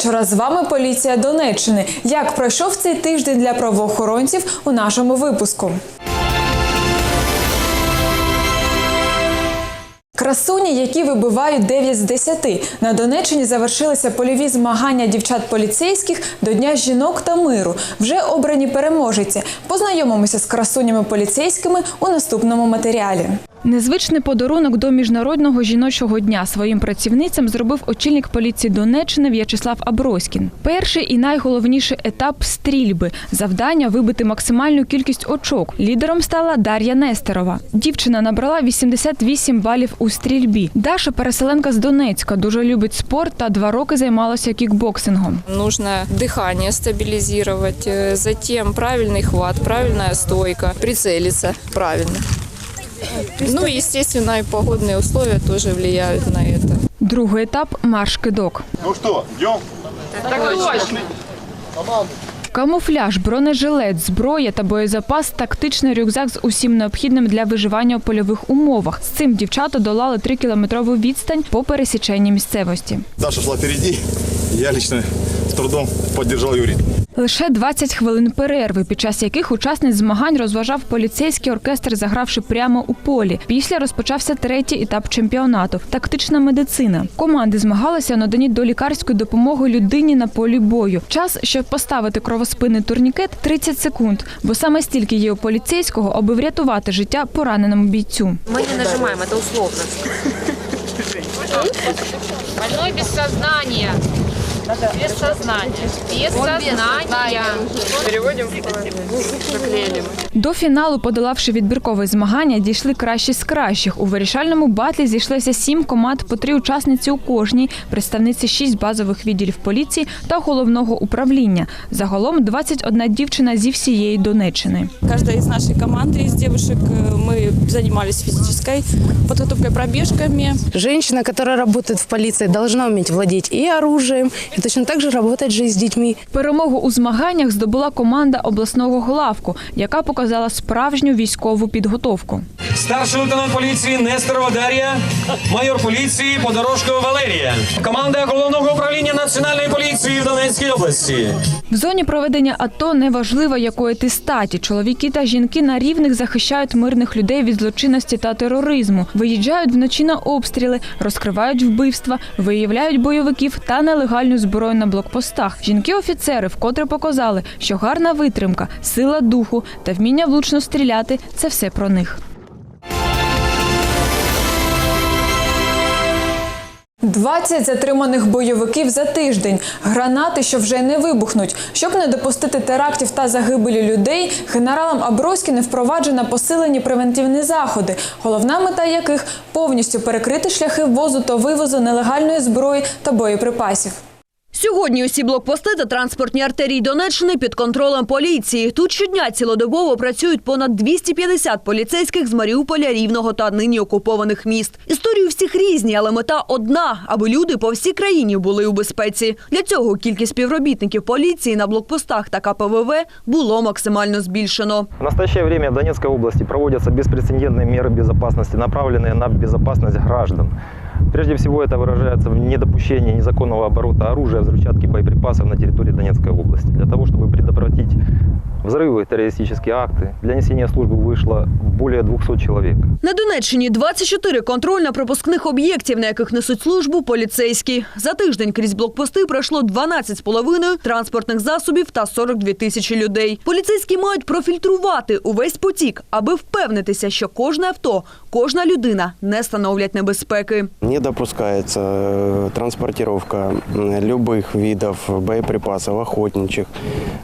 вечора. З вами поліція Донеччини. Як пройшов цей тиждень для правоохоронців у нашому випуску? Красуні, які вибивають 9 з 10. На Донеччині завершилися польові змагання дівчат поліцейських до Дня жінок та миру. Вже обрані переможці. Познайомимося з красунями поліцейськими у наступному матеріалі. Незвичний подарунок до міжнародного жіночого дня своїм працівницям зробив очільник поліції Донеччини В'ячеслав Аброськін. Перший і найголовніший етап стрільби завдання вибити максимальну кількість очок. Лідером стала Дар'я Нестерова. Дівчина набрала 88 балів у стрільбі. Даша переселенка з Донецька дуже любить спорт та два роки займалася кікбоксингом. Нужно дыхание стабилизировать, э, затем правильный хват, правильная стойка, прицелиться правильно. Ну и, естественно, и погодные условия тоже влияют на это. Другий етап марш-кидок. Ну что, идем? Камуфляж, бронежилет, зброя та боєзапас, тактичний рюкзак з усім необхідним для виживання у польових умовах. З цим дівчата долали 3-кілометрову відстань по пересіченні місцевості. Даша шла впереди, я лично с трудом поддержал Юрий. Лише 20 хвилин перерви, під час яких учасниць змагань розважав поліцейський оркестр, загравши прямо у полі. Після розпочався третій етап чемпіонату тактична медицина. Команди змагалися у наданні до лікарської допомоги людині на полі бою. Час, щоб поставити кровоспинний турнікет 30 секунд, бо саме стільки є у поліцейського, аби врятувати життя пораненому бійцю. Мы не нажимаем, это условно. Больной без сознания. Без сознания. Без сознания. До фіналу, подолавши відбіркове змагання, дійшли кращі з кращих. У вирішальному батлі зійшлися сім команд по три учасниці у кожній, представниці шість базових відділів поліції та головного управління. Загалом 21 дівчина зі всієї Донеччини. Каждая из нашей команды, из девушек, э, мы занимались физической подготовкой, пробежками. Женщина, которая работает в полиции, должна уметь владеть и оружием, и точно так же работать же и с детьми. Перемогу у змаганнях здобула команда обласного главку, яка показала справжню військову підготовку. Старший лейтенант поліції Нестерова Дар'я, майор поліції Подорожкова Валерія, команда головного управління національної поліції в Донецькій області. В зоні проведення АТО неважливо, якої ти статі. Чоловіки та жінки на рівних захищають мирних людей від злочинності та тероризму, виїжджають вночі на обстріли, розкривають вбивства, виявляють бойовиків та нелегальну зброю на блокпостах. Жінки-офіцери вкотре показали, що гарна витримка, сила духу та вміння влучно стріляти це все про них. 20 затриманих бойовиків за тиждень, гранати, що вже не вибухнуть. Щоб не допустити терактів та загибелі людей, генералом Аброськіним впроваджено посилені превентивні заходи, головна мета яких повністю перекрити шляхи ввозу та вивозу нелегальної зброї та боєприпасів. Сьогодні усі блокпости та транспортні артерії Донеччини під контролем поліції. Тут щодня цілодобово працюють понад 250 поліцейських з Маріуполя, Рівного та нині окупованих міст. Історії у всіх різні, але мета одна – аби люди по всій країні були у безпеці. Для цього кількість співробітників поліції на блокпостах та КПВВ було максимально збільшено. В настоящее время в Донецкой области проводятся беспрецедентные меры безопасности, направленные на безопасность граждан. Прежде всего это выражается в недопущении незаконного оборота оружия, взрывчатки, боеприпасов на территории Донецкой области. Для того, чтобы предотвратить взрывы, террористические акты, для несения службы вышло более 200 человек. На Донеччині 24 контрольно-пропускних об'єктів, на яких несуть службу поліцейські. За тиждень крізь блокпости пройшло 12,5 транспортних засобів та 42 тисячі людей. Поліцейські мають профільтрувати увесь потік, аби впевнитися, що кожне авто, кожна людина не становлять небезпеки. Не допускается э, транспортировка м, любых видов боеприпасов, охотничьих,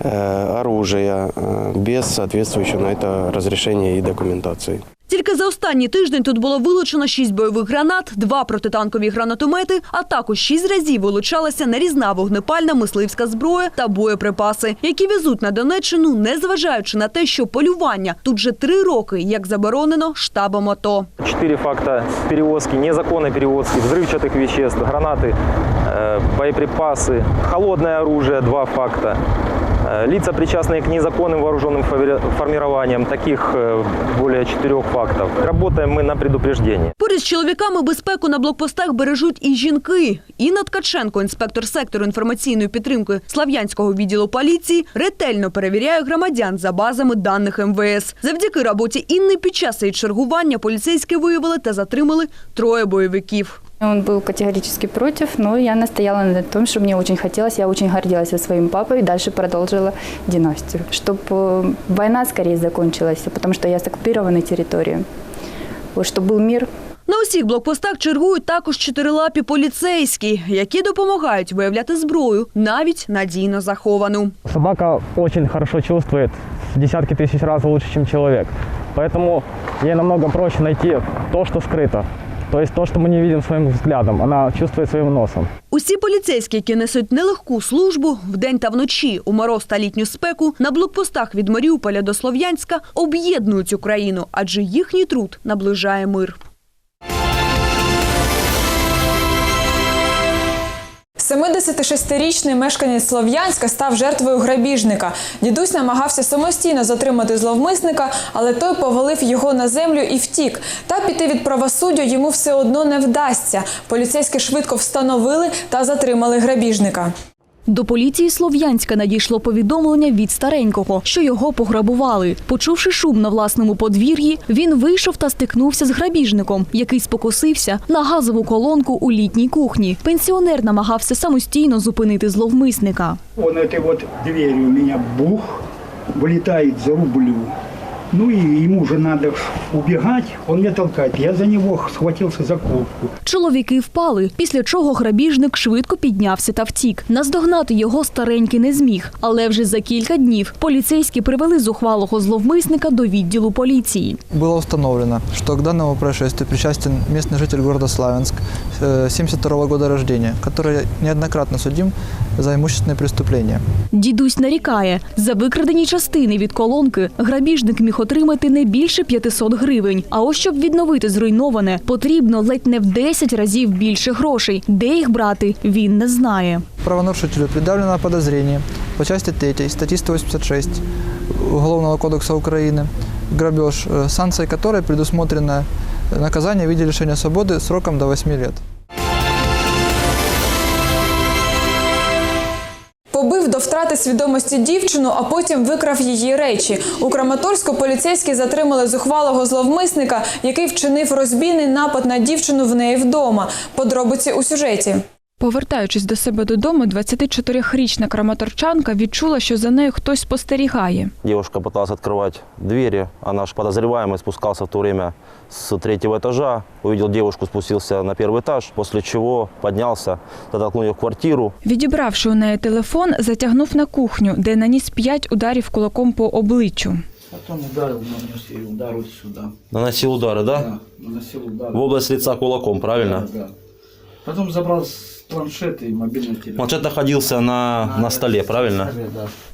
э, оружия э, без соответствующего на это разрешения и документации. Тільки за останній тиждень тут було вилучено 6 бойових гранат, два протитанкові гранатомети, а також 6 разів вилучалася нарізна вогнепальна мисливська зброя та боєприпаси, які везуть на Донеччину, незважаючи на те, що полювання тут вже три роки, як заборонено штабом АТО. Четыре факта перевозки, незаконной перевозки взрывчатых веществ, гранаты э, боеприпасы, холодное оружие, два факта. Э, Лица, причастные к незаконным вооруженным фави- формированиям, таких э, более четырех фактов. Работаем мы на предупреждение. Поряд з чоловіками безпеку на блокпостах бережуть і жінки. Інна Ткаченко, інспектор сектору інформаційної підтримки Слав'янського відділу поліції, ретельно перевіряє громадян за базами даних МВС. Завдяки роботі Інни під час її чергування поліцейські виявили та затримали троє бойовиків. Он был категорически против, но я настояла на том, что мне очень хотелось, я очень гордилась со своим папой и дальше продолжила династию. Чтобы война скорее закончилась, потому что я с оккупированной территории. Вот, чтобы был мир, На усіх блокпостах чергують також чотирилапі поліцейські, які допомагають виявляти зброю, навіть надійно заховану. Собака очень хорошо чувствует, в десятки тысяч раз лучше, чем человек. Поэтому ей намного проще найти то, что скрыто. То есть то, что мы не видим своим взглядом, она чувствует своим носом. Усі поліцейські, які несуть нелегку службу вдень та вночі у мороз та літню спеку, на блокпостах від Маріуполя до Слов'янська об'єднують Україну, адже їхній труд наближає мир. – 76-річний мешканець Слов'янська став жертвою грабіжника. Дідусь намагався самостійно затримати зловмисника, але той повалив його на землю і втік. Та піти від правосуддя йому все одно не вдасться. Поліцейські швидко встановили та затримали грабіжника. До поліції Слов'янська надійшло повідомлення від старенького, що його пограбували. Почувши шум на власному подвір'ї, він вийшов та стикнувся з грабіжником, який спокусився на газову колонку у літній кухні. Пенсіонер намагався самостійно зупинити зловмисника. Он этой вот дверью у меня бух, вылетает за рублю. Ну и ему же надо ж убегать, он меня толкает. Я за него схватился за куртку. Чоловіки впали, після чого грабіжник швидко піднявся та втік. Наздогнати його старенький не зміг, але вже за кілька днів поліцейські привели зухвалого зловмисника до відділу поліції. Было установлено, что к данному происшествию причастен местный житель города Славянск, э, 72 года рождения, который неоднократно судим за имущественные преступления. Дідусь нарікає, за викрадені частини від колонки грабіжник міг отримати не більше 500 гривень. А ось щоб відновити зруйноване, потрібно ледь не в 10 разів більше грошей. Де їх брати, він не знає. Правонарушителю предъявлено подозрение по части 3 статьи 186 Уголовного кодекса Украины, грабеж, э, санкцией которой предусмотрено наказание в виде лишения свободы сроком до 8 лет. Побив свідомості дівчину, а потім викрав її речі. У Краматорську поліцейські затримали зухвалого зловмисника, який вчинив розбійний напад на дівчину в неї вдома. Подробиці у сюжеті. Повертаючись до себе додому, 24-річна краматорчанка відчула, що за нею хтось спостерігає. Девушка пыталась открывать двери. Она же подозреваемый спускался в то время с третьего этажа. Увидел девушку, спустился на первый этаж, после чего поднялся, затолкнул ее в квартиру. Відібравши у неї телефон, затягнув на кухню, де наніс п'ять ударів кулаком по обличчю. Потом ударил, нанес ей удар вот сюда. Наносил удары, да? Да, наносил удар. В область лица кулаком, правильно? Да, да. Потом забрал с планшета и мобильный телефон. Планшет находился на, на столе, правильно?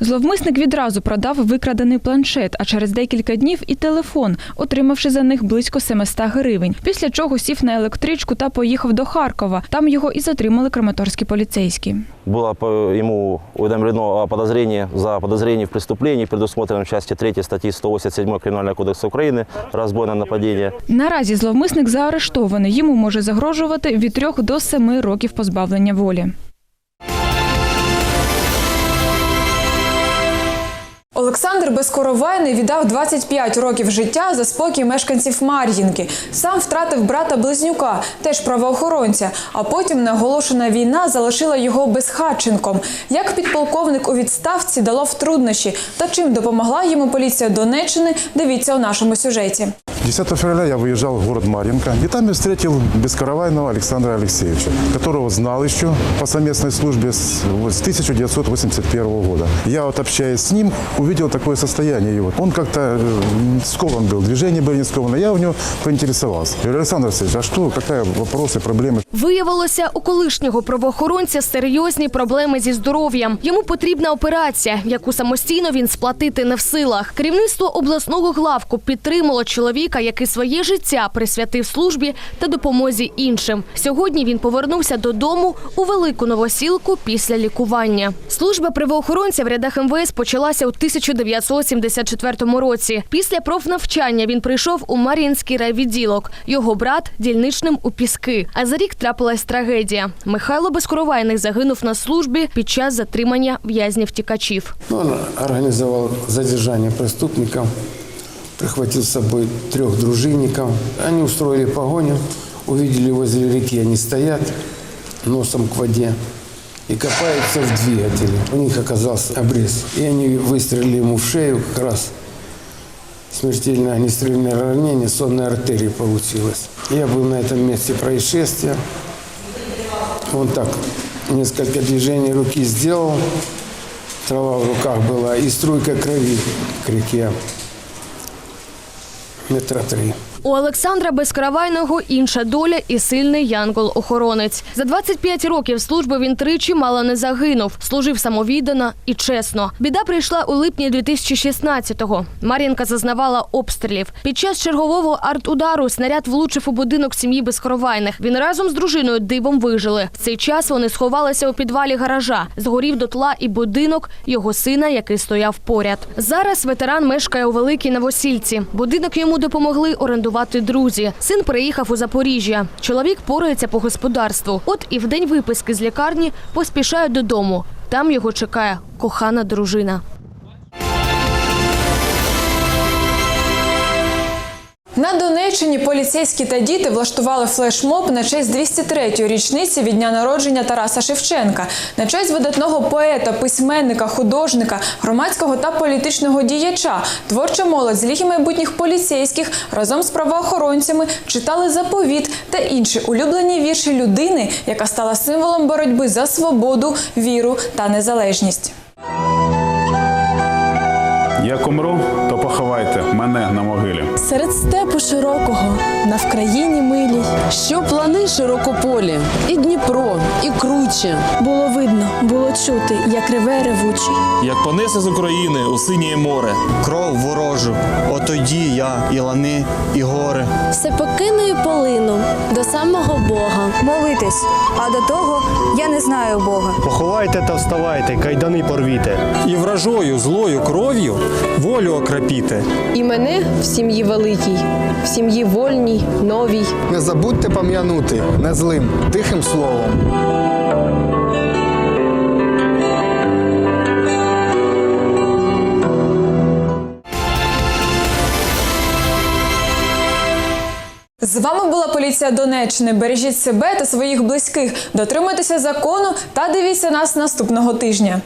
Зловмисник відразу продав викрадений планшет, а через декілька днів і телефон, отримавши за них близько 700 гривень. Після чого сів на електричку та поїхав до Харкова. Там його і затримали краматорські поліцейські. Было по- ему уведомлено о подозрении за подозрение в преступлении, предусмотренном в части 3 статьи 187 Кримінального кодексу України розбойне нападіння. Наразі зловмисник заарештований. Йому може загрожувати від 3 до 7 років позбавлення волі. Олександр Безкоровайний віддав 25 років життя за спокій мешканців Мар'їнки. Сам втратив брата-близнюка, теж правоохоронця. А потім неоголошена війна залишила його безхатченком. Як підполковник у відставці дало в труднощі та чим допомогла йому поліція Донеччини, дивіться у нашому сюжеті. 10 февраля я выезжал в город Марьинка, и там я встретил бескаравайного Александра Алексеевича, которого знал еще по совместной службе с, вот с 1981 года. Я вот общаясь с ним, увидел такое состояние его. Он как-то э, скован был, движения были не скованы. Я у него поинтересовался. Я говорю, Александр Алексеевич, а что, какая вопросы, проблемы? Виявилося, у колишнього правоохоронця серйозні проблеми зі здоров'ям. Йому потрібна операція, яку самостійно він сплатити не в силах. Керівництво обласного главку підтримало чоловіка чоловіка, який своє життя присвятив службі та допомозі іншим. Сьогодні він повернувся додому у велику новосілку після лікування. Служба правоохоронця в рядах МВС почалася у 1974 році. Після профнавчання він прийшов у Мар'їнський райвідділок. Його брат дільничним у Піски. А за рік трапилась трагедія. Михайло Безкоровайний загинув на службі під час затримання в'язнів тікачів. Ну, Он организовал задержание преступников, прихватил с собой трех дружинников. Они устроили погоню, увидели возле реки, они стоят носом к воде и копаются в двигателе. У них оказался обрез. И они выстрелили ему в шею как раз. Смертельное огнестрельное ранение сонной артерии получилось. Я был на этом месте происшествия. Он так несколько движений руки сделал. Трава в руках была и струйка крови к реке. Метра три. У Олександра Безкаравайного інша доля і сильний янгол-охоронець. За 25 років служби він тричі мало не загинув. Служив самовіддано і чесно. Біда прийшла у липні 2016-го. Мар'їнка зазнавала обстрілів. Під час чергового артудару снаряд влучив у будинок сім'ї Безкоровайних. Він разом з дружиною дивом вижили. В цей час вони сховалися у підвалі гаража. Згорів дотла і будинок його сина, який стояв поряд. Зараз ветеран мешкає у великій новосільці. Будинок йому допомогли орендувати друзі. Син приїхав у Запоріжжя. Чоловік порається по господарству. От і в день виписки з лікарні поспішає додому. Там його чекає кохана дружина. На Донеччині поліцейські та діти влаштували флешмоб на честь 203-ї річниці від дня народження Тараса Шевченка, на честь видатного поета, письменника, художника, громадського та політичного діяча. Творча молодь з ліги майбутніх поліцейських разом з правоохоронцями читали заповіт та інші улюблені вірші людини, яка стала символом боротьби за свободу, віру та незалежність. Як умру, то поховайте мене на могилі. Серед степу широкого, на Вкраїні милій, що плани широкополі, і Дніпро, і круче. Було видно, було чути, як реве ревучий. Як понесе з України у синє море. Кров ворожу, отоді я і лани, і гори. Все покину і полину до самого Бога. Молитись, а до того я не знаю Бога. Поховайте та вставайте, кайдани порвіте. І вражою злою кров'ю волю окропіте. І мене в сім'ї великій, в сім'ї вольній, новій. Не забудьте пам'янути не злим, тихим словом. З вами була поліція Донеччини. Бережіть себе та своїх близьких, дотримуйтеся закону та дивіться нас наступного тижня.